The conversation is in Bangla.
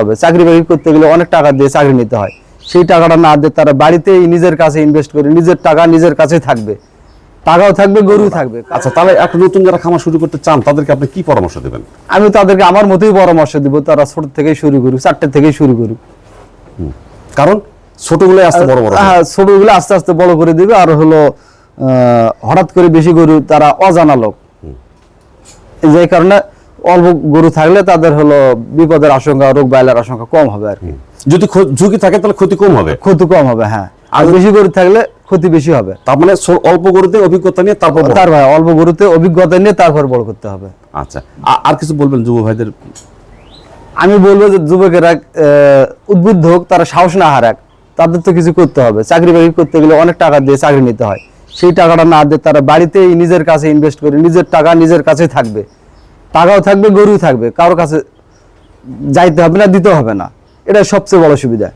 হবে। চাকরি বাকরি করতে গেলে অনেক টাকা দিয়ে চাকরি নিতে হয়। সেই টাকাটা না দিয়ে তারা বাড়িতেই নিজের কাছে ইনভেস্ট করে নিজের টাকা নিজের কাছে থাকবে। টাকাও থাকবে গরু থাকবে। আচ্ছা তাহলে একটা নতুন যারা খামার শুরু করতে চান তাদেরকে আপনি কি পরামর্শ দেবেন? আমি তাদেরকে আমার মতোই পরামর্শ দিব তারা ছোট থেকেই শুরু করুক চারটে থেকেই শুরু করুক। কারণ ছোটগুলো আসতে বড় বড় হ্যাঁ ছোটগুলো আস্তে আস্তে বড় করে দিবে আর হলো হঠাৎ করে বেশি গরু তারা অজানা লোক। যে কারণে অল্প গরু থাকলে তাদের হলো বিপদের আশঙ্কা রোগ বাইলার আশঙ্কা কম হবে আর কি। যদি ঝুঁকি থাকে তাহলে ক্ষতি কম হবে? ক্ষতি কম হবে হ্যাঁ। আর বেশি গরু থাকলে ক্ষতি বেশি হবে। তার মানে অল্প গরুতে অভিজ্ঞতা নিয়ে তারপর তার ভাই অল্প গরুতে অভিজ্ঞতা নিয়ে তারপর বড় করতে হবে। আচ্ছা। আর কিছু বলবেন যুব ভাইদের? আমি বলব যে যুবকেরা উদ্বুদ্ধ হোক তারা সাহস না হারাক। তাদের তো কিছু করতে হবে। চাকরি বাকরি করতে গেলে অনেক টাকা দিয়ে চাকরি নিতে হয়। সেই টাকাটা না দিয়ে তারা বাড়িতেই নিজের কাছে ইনভেস্ট করে নিজের টাকা নিজের কাছে থাকবে। টাকাও থাকবে গরু থাকবে। কারোর কাছে যাইতে হবে না দিতে হবে না। এটা সবচেয়ে বড় সুবিধা।